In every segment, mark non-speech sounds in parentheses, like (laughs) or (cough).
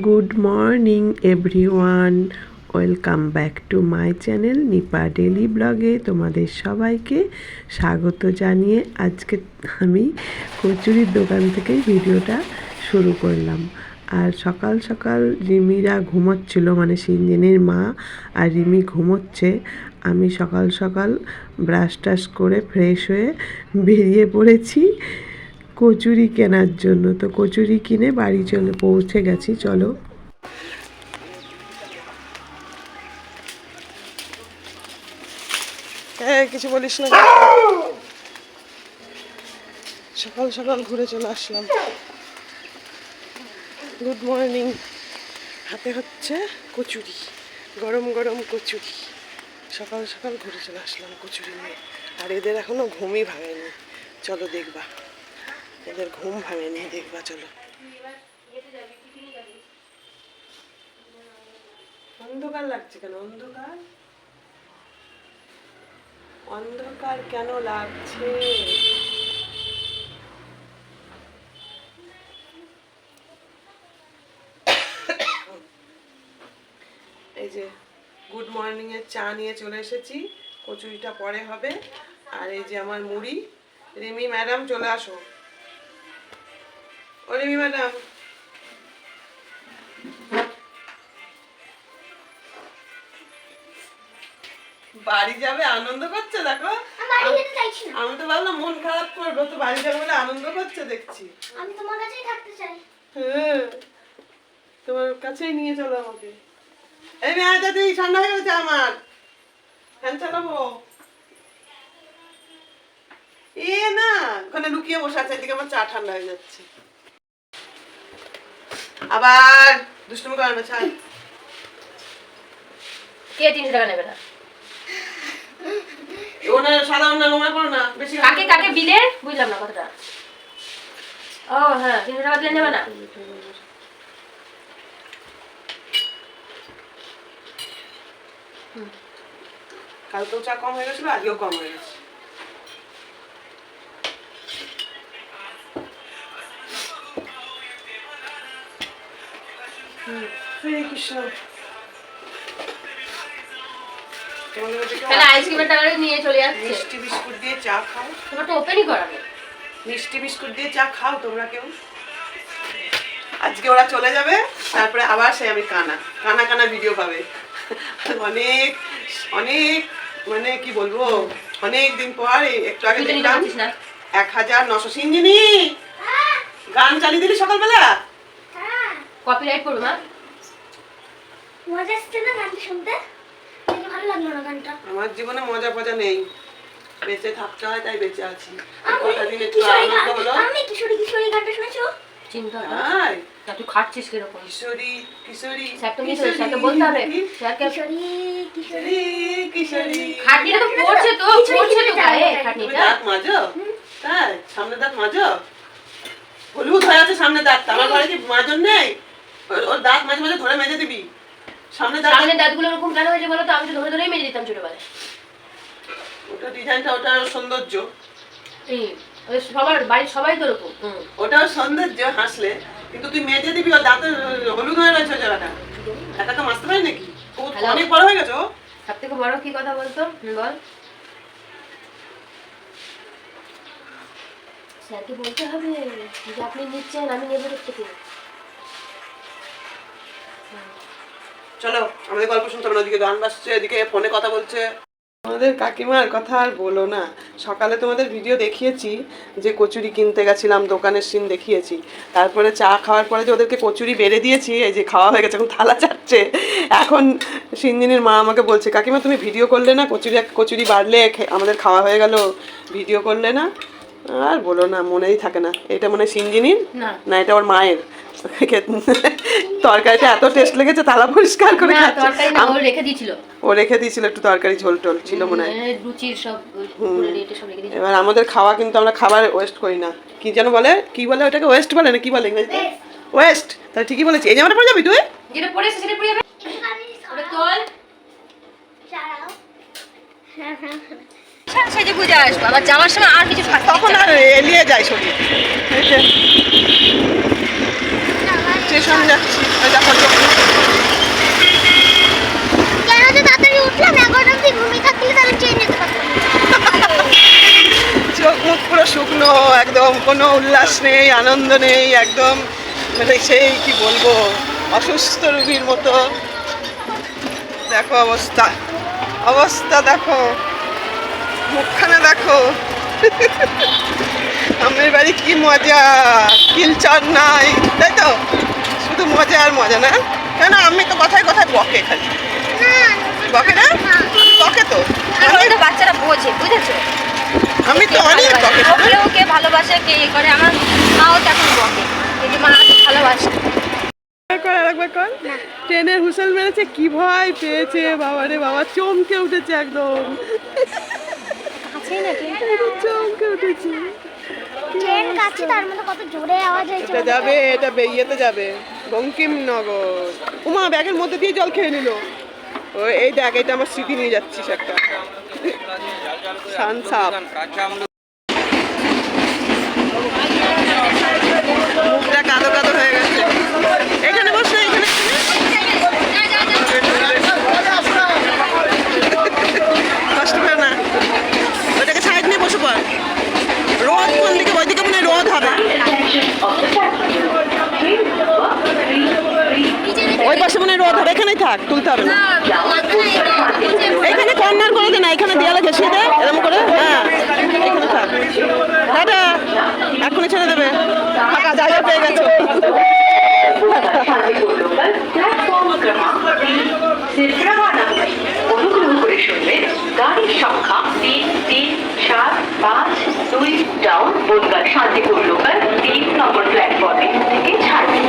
Good morning everyone welcome back to my channel Nipa daily ব্লগে তোমাদের সবাইকে স্বাগত জানিয়ে আজকে আমি কচুরির দোকান থেকেই ভিডিওটা শুরু করলাম। আর সকাল সকাল রিমিরা ঘুমোচ্ছিল মানে সিঞ্জিনের মা আর রিমি ঘুমোচ্ছে। আমি সকাল সকাল ব্রাশ টাশ করে ফ্রেশ হয়ে বেরিয়ে পড়েছি। কচুরি কেনার জন্য। তো কচুরি কিনে বাড়ি চলে, পৌঁছে গেছি, চলো। কিছু বলিস না। সকাল সকাল ঘুরে চলে আসলাম। গুড মর্নিং হাতে হচ্ছে কচুরি, গরম গরম কচুরি। সকাল সকাল ঘুরে চলে আসলাম কচুরি নিয়ে। আর এদের এখনও ঘুমই ভাঙেনি। চলো দেখবা। এদের ঘুম ভাঙেনি, দেখবা চলো। অন্ধকার লাগছে কেন? অন্ধকার? অন্ধকার কেন লাগছে? এই যে গুড মর্নিং এর চা নিয়ে চলে এসেছি। কচুরিটা পরে হবে। আর এই যে আমার মুড়ি। রিমি ম্যাডাম চলে আসো। ও রিমি ম্যাডাম বাড়ি যাবে আনন্দ করছে দেখো। আমি তো ভাবলাম মন খারাপ করব তো বাড়ি যাবে বলে আনন্দ করছে দেখছি। আমি তোমার কাছেই থাকতে চাই। হ্যাঁ তোমার কাছেই নিয়ে চলো আমাকে। এই মেয়ে তুই ঠান্ডা হয়ে গেছে আমার। ফ্যান চালাবো। এ না ওখানে লুকিয়ে বসে আছে এদিকে আমার চা ঠান্ডা হয়ে যাচ্ছে। আবার দুষ্টুমি করে না ছাড় কে তিনশো টাকা নেবে না? ওনা সাদা ওনা নোংরা করো না বেশি কাকে কাকে বিলে? বুঝলাম না কথাটা। ও হ্যাঁ তিনশো টাকা দিলে নেবে না। কালকেও চা কম হয়ে গেছিল আজকেও কম হয়ে গেছে। হরে কৃষ্ণ তোমাদের তাহলে আইসক্রিমের টাকা নিয়ে চলে যাচ্ছে। মিষ্টি বিস্কুট দিয়ে চা খাও। তোমার তো ওপেনই করা নেই। মিষ্টি বিস্কুট দিয়ে চা খাও তোমরা কেউ? আজকে ওরা চলে যাবে তারপরে আবার সে আমি কানা কানা কানা ভিডিও পাবে। অনেক অনেক মানে কি বলব অনেক দিন পর একটু আগে দেখলাম এক হাজার নশো সিঞ্জিনি গান চালিয়ে দিলি সকালবেলা? কপিরাইট করবে মা। মজা আসছে না গানটা শুনতে? ভালো লাগল না গানটা। আমার জীবনে মজা ফজা নেই। বেঁচে থাকতে হয় তাই বেঁচে আছি। আমি একটু কিশোরী আনন্দ হলো। আমি কিশোরী কিশোরী গানটা শুনেছো? চিন্তা তুই? খাচ্ছিস কীরকম? কিশোরী কিশোরী স্যারকে বলতে হবে স্যারকে কিশোরী কিশোরী কিশোরী খাটনিটা তো পড়ছে তো পড়ছে তো খিচুড়ি গায়ে খাটনিটা। দাঁত মাজো? তাই? সামনে দাঁত মাজো? হলুদ হয়ে আছে সামনে দাঁত আমার ঘরে কি মাজন নেই? ওর- দাঁত মাঝে মাঝে ধরে মেজে দিবি। সামনে দাঁত সামনে দাঁতগুলো ওরকম কেন হয়েছে বলো তো? আমি তো ধরে ধরেই মেরে দিতাম ছোটবেলায়। ওটা ডিজাইনটা ওটা সৌন্দর্য। সবার বাড়ির সবাই তো ওরকম। হুম। ওটাও সৌন্দর্য হাসলে। কিন্তু তুই মেজে দিবি ওর দাঁতে হলুদ হয়ে রয়েছে জায়গাটা। একা তো মাসতে পারি নাকি? অনেক বড় হয়ে গেছে সব থেকে বড় কি কথা বলতো? বল। স্যারকে বলতে হবে যে আপনি নিচ্ছেন আমি নেব থেকে চলো আমাদের গল্প শুনতে হবে না ওদিকে গান বাজছে এদিকে ফোনে কথা বলছে। আমাদের কাকিমার কথা আর বলো না। সকালে তোমাদের ভিডিও দেখিয়েছি যে কচুরি কিনতে গেছিলাম দোকানের সিন দেখিয়েছি। তারপরে চা খাওয়ার পরে যে ওদেরকে কচুরি বেড়ে দিয়েছি এই যে খাওয়া হয়ে গেছে এখন থালা চাচ্ছে এখন সিনদিনীর মা আমাকে বলছে কাকিমা তুমি ভিডিও করলে না? কচুরি কচুরি বাড়লে খে- আমাদের খাওয়া হয়ে গেল ভিডিও করলে না? আর বলো না মনেই থাকে না। এটা মনে হয় সিনজিনির? না। না এটা ওর মায়ের। তরকারিটা এত টেস্ট লেগেছে থালা পরিষ্কার করে খাচ্ছে। তরকারি ও রেখে দিয়েছিল। ও রেখে দিয়েছিল একটু তরকারি ঝোল টোল ছিল মনে হয়। মানে রুচির সব পুরো এবার আমাদের খাওয়া কিন্তু আমরা খাবার ওয়েস্ট করি না। কি যেন বলে? কি বলে ওটাকে? ওয়েস্ট বলে না? কি বলে ইংরেজিতে? ওয়েস্ট তাহলে ঠিকই বলেছি। এই জামাটা পরে যাবি তুই? যেটা পড়েছে সেটা পড়ে যাবে। ওটা তোল। হ্যাঁ হ্যাঁ হ্যাঁ সেজে বুঝে আসব। আবার যাওয়ার সময় আর কিছু তখন আর এলিয়ে যায় শরীর। এই যে, স্টেশন যাচ্ছি দেখো কেন যে তাড়াতাড়ি উঠলাম এগারোটার দিকে ঘুমিয়ে থাকলে তাহলে ট্রেন যেতে পারতাম চোখ মুখ পুরো শুকনো একদম কোনো উল্লাস নেই আনন্দ নেই একদম মানে সেই কি বলব অসুস্থ রোগীর মতো। দেখো অবস্থা অবস্থা দেখো মুখখানে দেখো। (laughs) আমের বাড়ি কি মজা কিলচর নাই তাই তো? শুধু মজা আর মজা না কেন আমি তো কথায় কথায় বকে খালি। বকে না? বকে তো। তো বাচ্চারা বোঝে বুঝেছ? আমি তো অনেক বকে। ওকে ওকে ভালোবাসে কে ইয়ে করে। আমার মাও তো এখন বকে। এই যে মা ভালোবাসে। কর আরেকবার কর। ট্রেনের হুসেল মেরেছে কি ভয় পেয়েছে বাবা রে বাবা চমকে উঠেছে একদম। চমকে উঠেছে। ট্রেন কাছে তার মধ্যে কত জোরে আওয়াজ হয়েছে এটা যাবে এটা বেরিয়েতে যাবে। বঙ্কিমনগর। উমা, ব্যাগের মধ্যে দিয়ে জল খেয়ে নিল। ও, এই দেখ, এটা আমার স্মৃতি নিয়ে যাচ্ছিস একটা। কাদো কাদো হয়ে গেছে। এখানে বসে, এখানে না। নিয়ে রোদ কোন দিকে? ওইদিকে মনে রোদ হবে। ওই পাশে মনে রোদ হবে এখানেই থাক, তুলতে হবে না। এখানে কর্নার করে দে না, এখানে দেয়ালে ঘেসিয়ে দে এরকম করে হ্যাঁ এখানে থাক। দাদা, এখনই ছেড়ে দেবে। ফাঁকা জায়গা পেয়ে গেছো। সংখ্যা তিন তিন সাত পাঁচ দুই শান্তিপুর লোকাল তিন নম্বর প্ল্যাটফর্মে থেকে ছাড়বে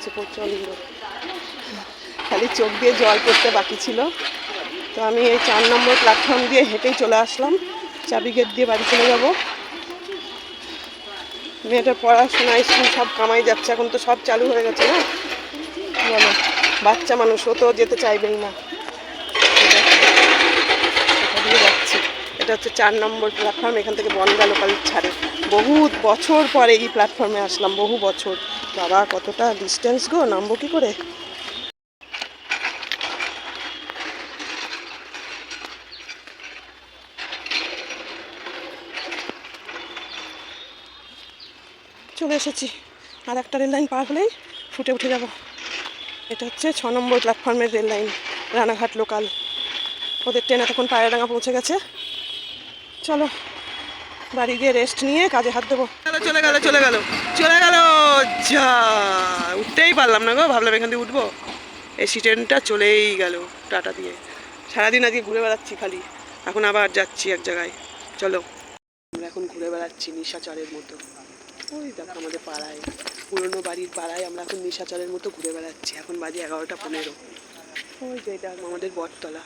হয়ে গেছে প্রচণ্ড খালি চোখ দিয়ে জল পড়তে বাকি ছিল। তো আমি এই চার নম্বর প্ল্যাটফর্ম দিয়ে হেঁটেই চলে আসলাম। চাবি গেট দিয়ে বাড়ি চলে যাব। মেয়েটার পড়াশোনা, স্কুল সব কামাই যাচ্ছে। এখন তো সব চালু হয়ে গেছে না? বলো, বাচ্চা মানুষ, ও তো যেতে চাইবেই না। এটা হচ্ছে চার নম্বর প্ল্যাটফর্ম এখান থেকে বনগা লোকাল ছাড়ে। বহু বছর পরে এই প্ল্যাটফর্মে আসলাম, বহু বছর। বাবা, কতটা ডিস্টেন্স গো, নামবো কি করে? চলে এসেছি। আর একটা রেল লাইন পার হলেই ফুটে উঠে যাব। এটা হচ্ছে ছ নম্বর প্ল্যাটফর্মের রেল লাইন রানাঘাট লোকাল ওদের ট্রেন এতক্ষণ পায়রাডাঙ্গা পৌঁছে গেছে। চলো, বাড়ি গিয়ে রেস্ট নিয়ে কাজে হাত দেবো। চলে গেল চলে গেল। চলে গেল। যা, উঠতেই পারলাম না গো, ভাবলাম এখান থেকে উঠবো। এসি ট্রেনটা চলেই গেল টাটা দিয়ে। সারাদিন আজকে ঘুরে বেড়াচ্ছি খালি। এখন আবার যাচ্ছি এক জায়গায়। চলো। আমরা এখন ঘুরে বেড়াচ্ছি নিশাচরের মতো। ওই দেখো আমাদের পাড়ায়, পুরনো বাড়ির পাড়ায় আমরা এখন নিশাচরের মতো ঘুরে বেড়াচ্ছি। এখন বাজে এগারোটা পনেরো। ওই যে এটা আমাদের বটতলা।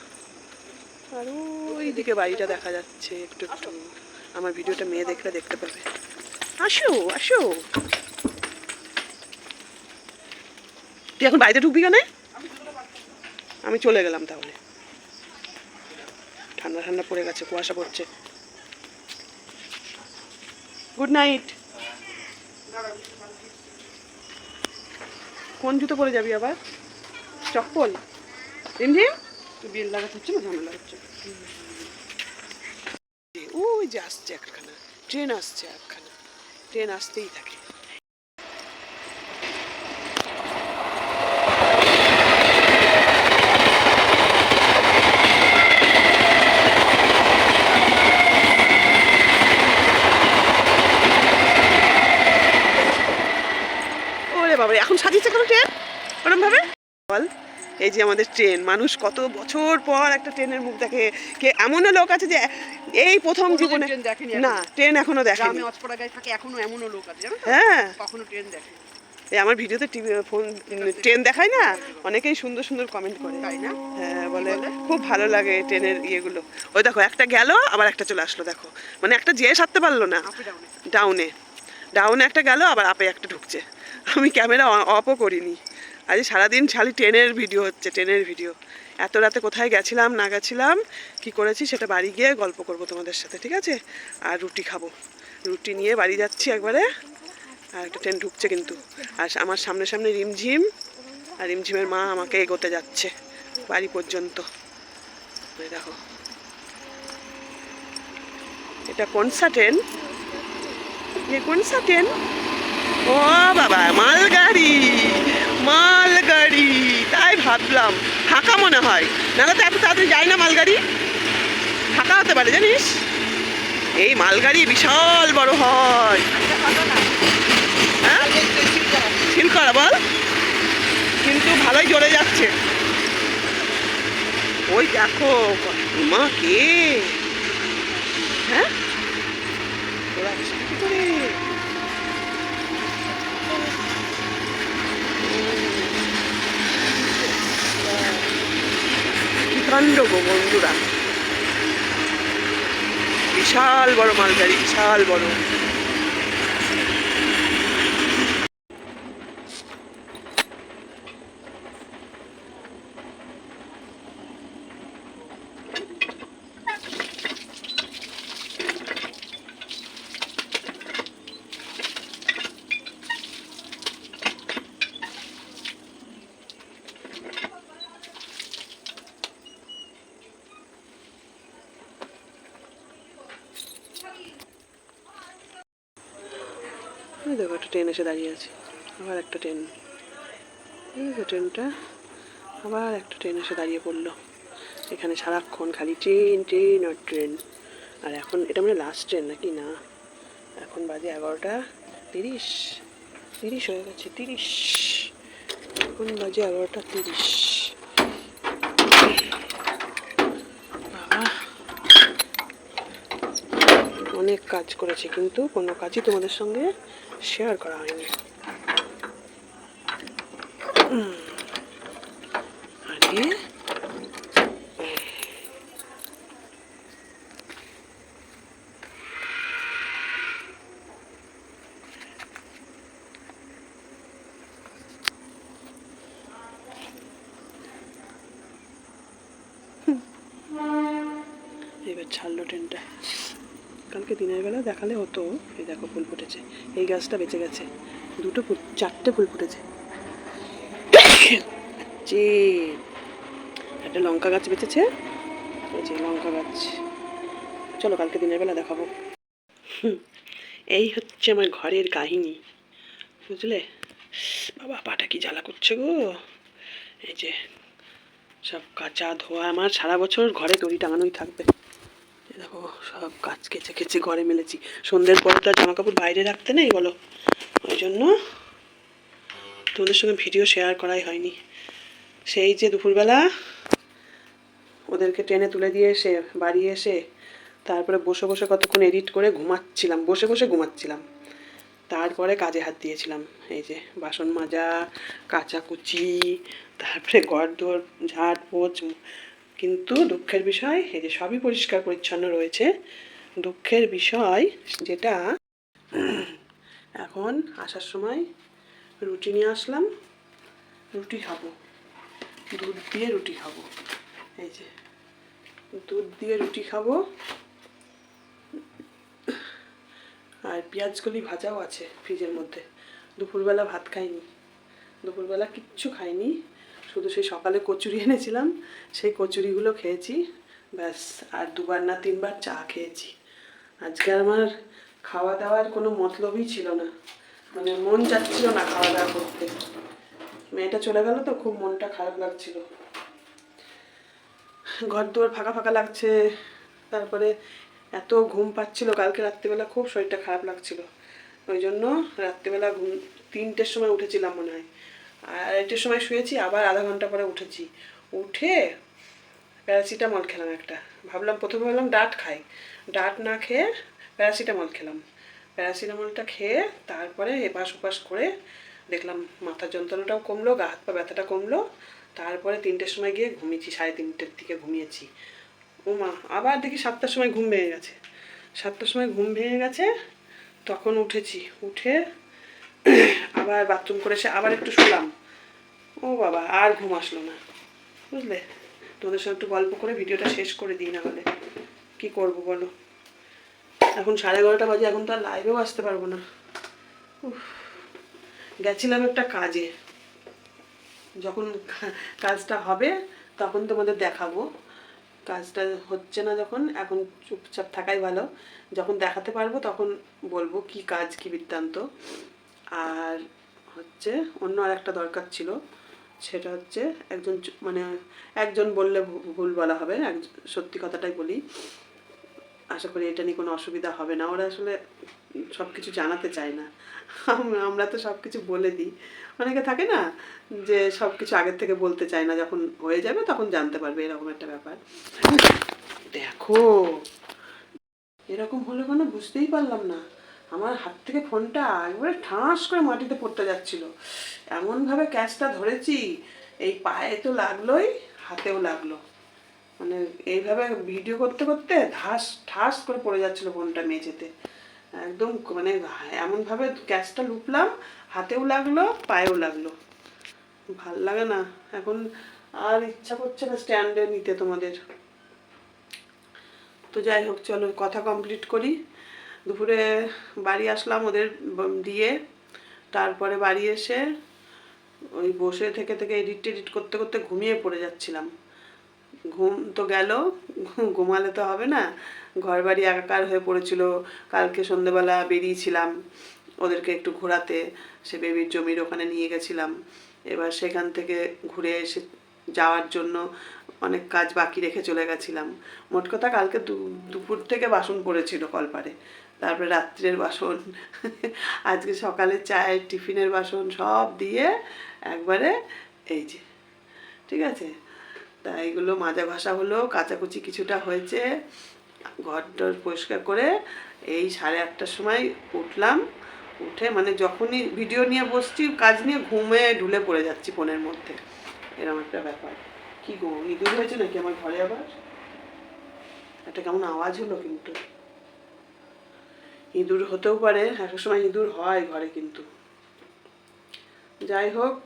আর ওই দিকে বাড়িটা দেখা যাচ্ছে একটু একটু। আমার ভিডিওটা মেয়ে দেখলে দেখতে পাবে। আসো আসো। তুই এখন বাড়িতে ঢুকবি কেন? আমি চলে গেলাম তাহলে। ঠান্ডা ঠান্ডা পড়ে গেছে, কুয়াশা পড়ছে। গুড নাইট কোন জুতো পরে যাবি আবার? চপ্পল? রিমঝিম? বিল লাগাতে হচ্ছে না, ঝামেলা হচ্ছে। ওই যে আসছে একখানা, ট্রেন আসছে একখানা। ট্রেন আসতেই থাকে ওরে বাবা এখন সাজিয়েছে কোনো ট্রেন ওরম ভাবে বল যে আমাদের ট্রেন মানুষ কত বছর পর একটা ট্রেনের মুখ দেখে। কে এমনও লোক আছে যে এই প্রথম জীবনে না ট্রেন এখনও দেখেনি। গ্রামে অজপড়া গায়ে থাকে এখনও এমনও লোক আছে জানো হ্যাঁ। কখনো ট্রেন দেখে এই আমার ভিডিওতে টিভি ফোন ট্রেন দেখায় না অনেকেই সুন্দর সুন্দর কমেন্ট করে। তাই না? হ্যাঁ বলে খুব ভালো লাগে ট্রেনের ইয়েগুলো। ওই দেখো একটা গেল আবার একটা চলে আসলো দেখো। মানে একটা যেয়ে সারতে পারল না। ডাউনে ডাউনে ডাউনে একটা গেল আবার আপে একটা ঢুকছে। আমি ক্যামেরা অফও করিনি। আজ সারাদিন খালি ট্রেনের ভিডিও হচ্ছে, ট্রেনের ভিডিও। এত রাতে কোথায় গেছিলাম, না গেছিলাম, কি করেছি সেটা বাড়ি গিয়ে গল্প করব তোমাদের সাথে, ঠিক আছে? আর রুটি খাব। রুটি নিয়ে বাড়ি যাচ্ছি একবারে। আর একটা ট্রেন ঢুকছে কিন্তু। আর আমার সামনে সামনে রিমঝিম, আর রিমঝিমের মা আমাকে এগোতে যাচ্ছে বাড়ি পর্যন্ত। দেখো। এটা কোন সা ট্রেন? এ কোন সা ট্রেন? ও বাবা, মা ফাঁকা মনে হয়। নাহলে তো এত তাড়াতাড়ি যায় না মালগাড়ি। ফাঁকা হতে পারে, জানিস? এই মালগাড়ি বিশাল বড় হয়। হ্যাঁ? করা, বল। কিন্তু ভালোই জোরে যাচ্ছে। ওই দেখো, মা কে? হ্যাঁ? ওরা গো বন্ধুরা। বিশাল বড় মালগাড়ি বিশাল বড়। একটা ট্রেন এসে দাঁড়িয়ে আছে। আবার একটা ট্রেন। দেখো ট্রেনটা, আবার একটা ট্রেন এসে দাঁড়িয়ে পড়ল। এখানে সারাক্ষণ খালি ট্রেন ট্রেন আর ট্রেন। আর এখন, এটা মানে লাস্ট ট্রেন নাকি? না। এখন বাজে এগারোটা তিরিশ। তিরিশ হয়ে গেছে, তিরিশ। এখন বাজে এগারোটা তিরিশ বাবা অনেক কাজ করেছি কিন্তু কোনো কাজই তোমাদের সঙ্গে শেয়ার করা হয়নি উম। আরে এবার ছাড়লো ট্রেনটা কালকে দিনের বেলা দেখালে হতো, এই দেখো ফুল ফুটেছে, এই গাছটা বেঁচে গেছে, দুটো ফুল, চারটে ফুল ফুটেছে। যে একটা লঙ্কা গাছ বেঁচেছে যে লঙ্কা গাছ, চলো কালকে দিনের বেলা দেখাবো। এই হচ্ছে আমার ঘরের কাহিনী, বুঝলে? বাবা, পাটা কি জ্বালা করছে গো? এই যে সব কাঁচা ধোয়া, আমার সারা বছর ঘরে দড়ি টাঙানোই থাকবে। দেখো, সব কাজ কেচে কেচে ঘরে মেলেছি। সন্ধ্যের পর তো জামা কাপড় বাইরে রাখতে নেই, বলো? ওই জন্য তোমাদের সঙ্গে ভিডিও শেয়ার করাই হয়নি। সেই যে দুপুরবেলা ওদেরকে ট্রেনে তুলে দিয়ে এসে, বাড়ি এসে, তারপরে বসে বসে কতক্ষণ এডিট করে ঘুমাচ্ছিলাম, বসে বসে ঘুমাচ্ছিলাম। তারপরে কাজে হাত দিয়েছিলাম, এই যে বাসন মাজা কাচাকুচি তারপরে ঘর দোর ঝাড় পোছ কিন্তু দুঃখের বিষয়, এই যে সবই পরিষ্কার পরিচ্ছন্ন রয়েছে, দুঃখের বিষয় যেটা, এখন আসার সময় রুটি নিয়ে আসলাম, রুটি খাব, দুধ দিয়ে রুটি খাব, এই যে দুধ দিয়ে রুটি খাব, আর পেঁয়াজগুলি ভাজাও আছে ফ্রিজের মধ্যে, দুপুরবেলা ভাত খাইনি, দুপুরবেলা কিচ্ছু খাইনি শুধু সেই সকালে কচুরি এনেছিলাম, সেই কচুরিগুলো খেয়েছি, ব্যাস, আর দুবার না তিনবার চা খেয়েছি। আজকে আমার খাওয়া দাওয়ার কোনো মতলবই ছিল না মানে মন চাচ্ছিল না খাওয়া দাওয়া করতে। মেয়েটা চলে গেল তো, খুব মনটা খারাপ লাগছিল। ঘর দুয়ার ফাঁকা ফাঁকা লাগছে, তারপরে এত ঘুম পাচ্ছিল কালকে রাত্রিবেলা, খুব শরীরটা খারাপ লাগছিল। ওই জন্য রাত্রিবেলা ঘুম, তিনটের সময় উঠেছিলাম মনে হয়। আর আড়াইটের সময় শুয়েছি, আবার আধা ঘণ্টা পরে উঠেছি। উঠে প্যারাসিটামল খেলাম একটা। ভাবলাম প্রথমে ভাবলাম ডাট খাই। ডাট না খেয়ে প্যারাসিটামল খেলাম। প্যারাসিটামলটা খেয়ে তারপরে এপাশ ওপাশ করে দেখলাম মাথার যন্ত্রণাটাও কমলো, গা হাত পা ব্যথাটা কমলো। তারপরে তিনটের সময় গিয়ে ঘুমিয়েছি, সাড়ে তিনটের দিকে ঘুমিয়েছি। ও মা, আবার দেখি সাতটার সময় ঘুম ভেঙে গেছে। সাতটার সময় ঘুম ভেঙে গেছে, তখন উঠেছি। উঠে আবার বাথরুম করে এসে আবার একটু শুলাম। ও বাবা, আর ঘুম আসলো না। বুঝলে? তোমাদের সাথে একটু গল্প করে ভিডিওটা শেষ করে দিই না হলে কি করব বলো? এখন সাড়ে এগারোটা বাজে, এখন তো আর লাইভেও আসতে পারব না। গেছিলাম একটা কাজে। যখন কাজটা হবে, তখন তোমাদের দেখাবো। কাজটা হচ্ছে না যখন, এখন চুপচাপ থাকাই ভালো। যখন দেখাতে পারব, তখন বলব কি কাজ, কি বৃত্তান্ত। আর হচ্ছে অন্য আর একটা দরকার ছিল। সেটা হচ্ছে একজন মানে একজন বললে ভুল বলা হবে, এক সত্যি কথাটাই বলি। আশা করি এটা নিয়ে কোনো অসুবিধা হবে না। ওরা আসলে সব কিছু জানাতে চায় না। আমরা তো সব কিছু বলে দিই। অনেকে থাকে না যে সব কিছু আগের থেকে বলতে চায় না। যখন হয়ে যাবে তখন জানতে পারবে, এরকম একটা ব্যাপার। দেখো, এরকম হলে কেন বুঝতেই পারলাম না। আমার হাত থেকে ফোনটা একবারে ঠাস করে মাটিতে পড়তে যাচ্ছিল। এমনভাবে ক্যাচটা ধরেছি, এই পায়ে তো লাগলোই, হাতেও লাগল। মানে এইভাবে ভিডিও করতে করতে ধাস, ঠাস করে পড়ে যাচ্ছিল ফোনটা মেঝেতে। একদম মানে এমনভাবে ক্যাচটা লুপলাম, হাতেও লাগল, পায়েও লাগল। ভালো লাগে না। এখন আর ইচ্ছা করছে না স্ট্যান্ডে নিতে তোমাদের। তো যাই হোক, চলো কথা কমপ্লিট করি। দুপুরে বাড়ি আসলাম ওদের দিয়ে। তারপরে বাড়ি এসে ওই বসে থেকে থেকে এডিট টেডিট করতে করতে ঘুমিয়ে পড়ে যাচ্ছিলাম। ঘুম তো গেল ঘুমালে তো হবে না। ঘর বাড়ি একাকার হয়ে পড়েছিল, কালকে সন্ধেবেলা বেরিয়েছিলাম ওদেরকে একটু ঘোরাতে, সে বেবির জমির ওখানে নিয়ে গেছিলাম। এবার সেখান থেকে ঘুরে এসে যাওয়ার জন্য অনেক কাজ বাকি রেখে চলে গেছিলাম। মোট কথা কালকে দুপুর থেকে বাসন পড়েছিল কলপারে। তারপরে রাত্রের বাসন। আজকে সকালে চায়ের, টিফিনের বাসন সব দিয়ে একবারে এই যে, ঠিক আছে? তা এইগুলো মাজা ঘষা হলো, কাচাকুচি কিছুটা হয়েছে। ঘর টর পরিষ্কার করে এই সাড়ে আটটার সময় উঠলাম। উঠে মানে যখনই ভিডিও নিয়ে বসছি, কাজ নিয়ে ঘুমে ঢুলে পড়ে যাচ্ছি ফোনের মধ্যে। এরকম একটা ব্যাপার। কি গো ইঁদুর হয়েছে নাকি আমার ঘরে আবার? একটা কেমন আওয়াজ হলো কিন্তু। ইঁদুর হতেও পারে, এক সময় ইঁদুর হয় ঘরে কিন্তু। যাই হোক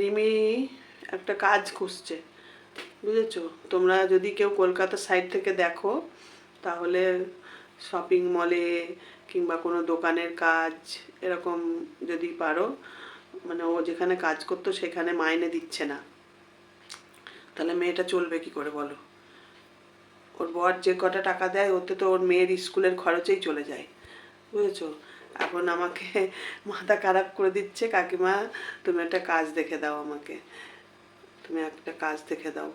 রিমি একটা কাজ খুঁজছে, বুঝেছ? তোমরা যদি কেউ কলকাতা সাইড থেকে দেখো, তাহলে শপিং মলে কিংবা কোনো দোকানের কাজ এরকম যদি পারো মানে ও যেখানে কাজ করতো সেখানে মাইনে দিচ্ছে না। তাহলে মেয়েটা চলবে কি করে বলো? ওর বর যে কটা টাকা দেয়, ওতে তো ওর মেয়ের স্কুলের খরচেই চলে যায়। বুঝেছ? এখন আমাকে মাথা খারাপ করে দিচ্ছে, কাকিমা, তুমি একটা কাজ দেখে দাও আমাকে। তুমি একটা কাজ দেখে দাও।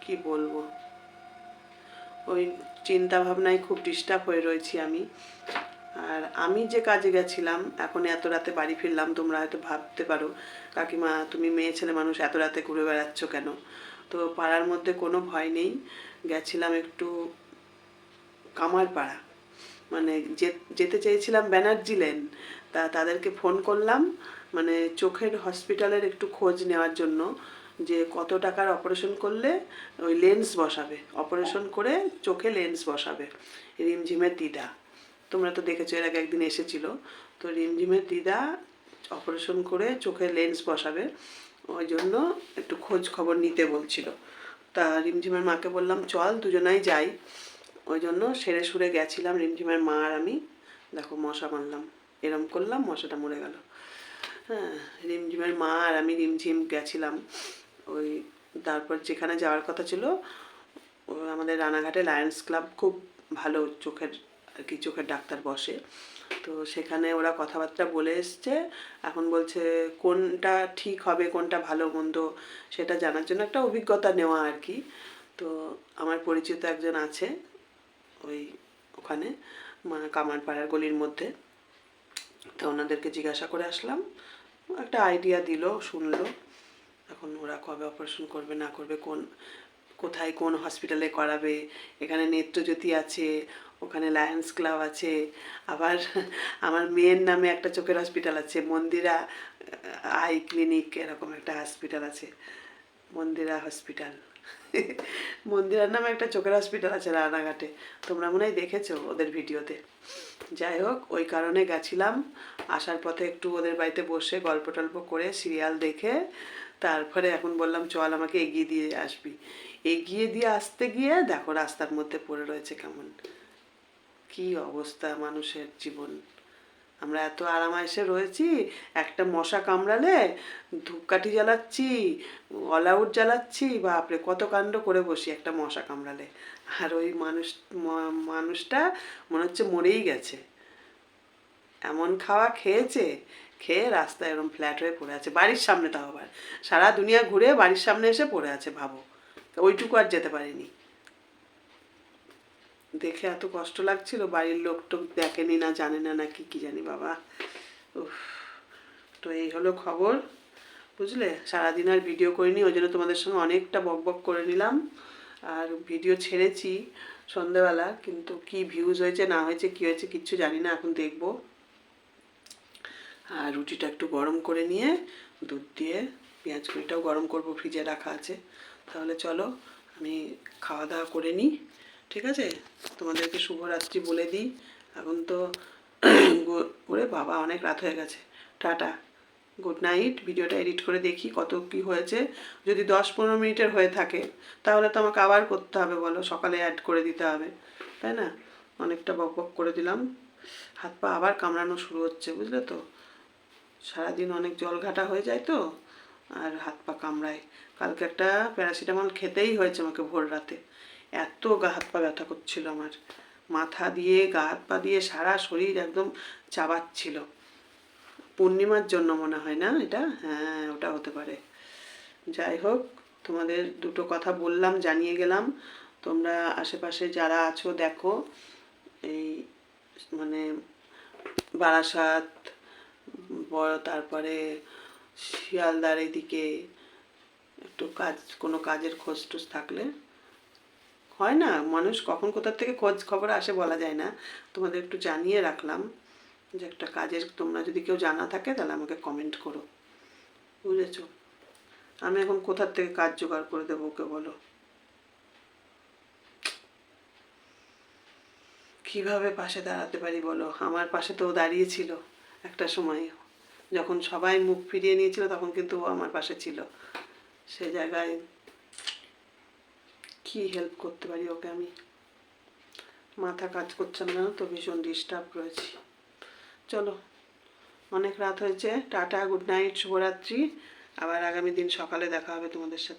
কি বলব? ওই চিন্তা ভাবনায় খুব ডিস্টার্ব হয়ে রয়েছি আমি। আর আমি যে কাজে গেছিলাম, এখন এত রাতে বাড়ি ফিরলাম, তোমরা হয়তো ভাবতে পারো, কাকিমা, তুমি মেয়ে, ছেলে মানুষ এত রাতে ঘুরে বেড়াচ্ছ কেন? তো পাড়ার মধ্যে কোনো ভয় নেই। গেছিলাম একটু কামারপাড়া। মানে যেতে চেয়েছিলাম ব্যানার্জি লেন, তা তাদেরকে ফোন করলাম মানে চোখের হসপিটালের একটু খোঁজ নেওয়ার জন্য, যে কত টাকার অপারেশন করলে ওই লেন্স বসাবে। অপারেশন করে চোখে লেন্স বসাবে, রিমঝিমের দিদা। তোমরা তো দেখেছ, এর আগে একদিন এসেছিল। তো রিমঝিমের দিদা অপারেশন করে চোখে লেন্স বসাবে, ওই জন্য একটু খোঁজ খবর নিতে বলছিল। তা রিমঝিমের মাকে বললাম, চল দুজনাই যাই। ওই জন্য সেরে সুরে গেছিলাম রিমঝিমের মা আর আমি। দেখো মশা মারলাম। এরম করলাম, মশাটা মরে গেল। হ্যাঁ রিমঝিমের মা আর আমি রিমঝিম গেছিলাম। ওই তারপর যেখানে যাওয়ার কথা ছিল আমাদের রানাঘাটে লায়ন্স ক্লাব খুব ভালো চোখের কি চোখের ডাক্তার বসে। তো সেখানে ওরা কথাবার্তা বলে এসছে, এখন বলছে কোনটা ঠিক হবে, কোনটা ভালো মন্দ সেটা জানার জন্য একটা অভিজ্ঞতা নেওয়া আর কি। তো আমার পরিচিত একজন আছে ওই ওখানে, মা কামারপাড়ার গলির মধ্যে। তো ওনাদেরকে জিজ্ঞাসা করে আসলাম, একটা আইডিয়া দিল, শুনলো। এখন ওরা কবে অপারেশন করবে, না করবে, কোন, কোথায় কোন হসপিটালে করাবে, এখানে নেত্রজ্যোতি আছে ওখানে লায়ন্স ক্লাব আছে, আবার আমার মেয়ের নামে একটা চোখের হসপিটাল আছে, মন্দিরা আই ক্লিনিক এরকম একটা হসপিটাল আছে, মন্দিরা হসপিটাল (laughs) মন্দিরার নামে একটা চোখের হসপিটাল আছে রানাঘাটে, তোমরা মনে হয় দেখেছ ওদের ভিডিওতে। যাই হোক, ওই কারণে গেছিলাম, আসার পথে একটু ওদের বাড়িতে বসে গল্প টল্প করে সিরিয়াল দেখে, তারপরে এখন বললাম, চল আমাকে এগিয়ে দিয়ে আসবি। এগিয়ে দিয়ে আসতে গিয়ে দেখো রাস্তার মধ্যে পড়ে রয়েছে কেমন। কি অবস্থা মানুষের জীবন? আমরা এত আরামায়েসে রয়েছি, একটা মশা কামড়ালে ধূপকাঠি জ্বালাচ্ছি অল আউট জ্বালাচ্ছি, বাপরে, কত কাণ্ড করে বসি একটা মশা কামড়ালে। আর ওই মানুষ মানুষটা মনে হচ্ছে মরেই গেছে। এমন খাওয়া খেয়েছে, খেয়ে রাস্তায় এরকম ফ্ল্যাট হয়ে পড়ে আছে। বাড়ির সামনে তাও আবার। সারা দুনিয়া ঘুরে বাড়ির সামনে এসে পড়ে আছে, ভাবো। ওইটুকু আর যেতে পারিনি। দেখে এত কষ্ট লাগছিল, বাড়ির লোক টোক দেখেনি না, জানে না নাকি কি জানি বাবা। উফ, তো এই হলো খবর, বুঝলে? সারাদিন আর ভিডিও করিনি, ওই জন্য তোমাদের সঙ্গে অনেকটা বক বক করে নিলাম। আর ভিডিও ছেড়েছি সন্ধেবেলা, কিন্তু কি ভিউজ হয়েছে, না হয়েছে, কি হয়েছে কিচ্ছু জানি না, এখন দেখব। আর রুটিটা একটু গরম করে নিয়ে, দুধ দিয়ে পেঁয়াজ কুড়িটাও গরম করব, ফ্রিজে রাখা আছে। তাহলে চলো, আমি খাওয়া দাওয়া করে নিই। ঠিক আছে? তোমাদেরকে শুভরাত্রি বলে দিই। এখন তো ওরে বাবা, অনেক রাত হয়ে গেছে। টাটা। Good night. ভিডিওটা এডিট করে দেখি কত কি হয়েছে। যদি দশ পনেরো মিনিটের হয়ে থাকে, তাহলে তো আমাকে আবার করতে হবে বলো। সকালে অ্যাড করে দিতে হবে। তাই না? অনেকটা বক বক করে দিলাম। হাত পা আবার কামড়ানো শুরু হচ্ছে, বুঝলে তো? সারাদিন অনেক জল ঘাটা হয়ে যায় তো, আর হাত পা কামড়ায়। কালকে একটা প্যারাসিটামল খেতেই হয়েছে আমাকে ভোর রাতে। এত গা হাত পা ব্যথা করছিল আমার। মাথা দিয়ে, গা হাত পা দিয়ে সারা শরীর একদম চাবাচ্ছিল। পূর্ণিমার জন্য মনে হয় না এটা? হ্যাঁ ওটা হতে পারে। যাই হোক, তোমাদের দুটো কথা বললাম, জানিয়ে গেলাম। তোমরা আশেপাশে যারা আছো, দেখো। এই মানে বারাসাত, বড় তারপরে শিয়ালদার এদিকে একটু কাজ, কোনো কাজের খোঁজ টোজ থাকলে হয় না? মানুষ কখন কোথার থেকে খোঁজ খবর আসে বলা যায় না। তোমাদের একটু জানিয়ে রাখলাম যে একটা কাজের তোমরা যদি কেউ জানা থাকে তাহলে আমাকে কমেন্ট করো। বুঝেছ? আমি এখন কোথার থেকে কাজ জোগাড় করে দেবো ওকে বলো। কীভাবে পাশে দাঁড়াতে পারি বলো? আমার পাশে তো দাঁড়িয়েছিল একটা সময়। যখন সবাই মুখ ফিরিয়ে নিয়েছিল তখন কিন্তু ও আমার পাশে ছিল। সে জায়গায় কি হেল্প করতে পারি ওকে আমি? মাথা কাজ করছে না তো, ভীষণ ডিস্টার্ব রয়েছি। চলো, অনেক রাত হয়েছে, টাটা গুড নাইট শুভরাত্রি। আবার আগামী দিন সকালে দেখা হবে তোমাদের সাথে।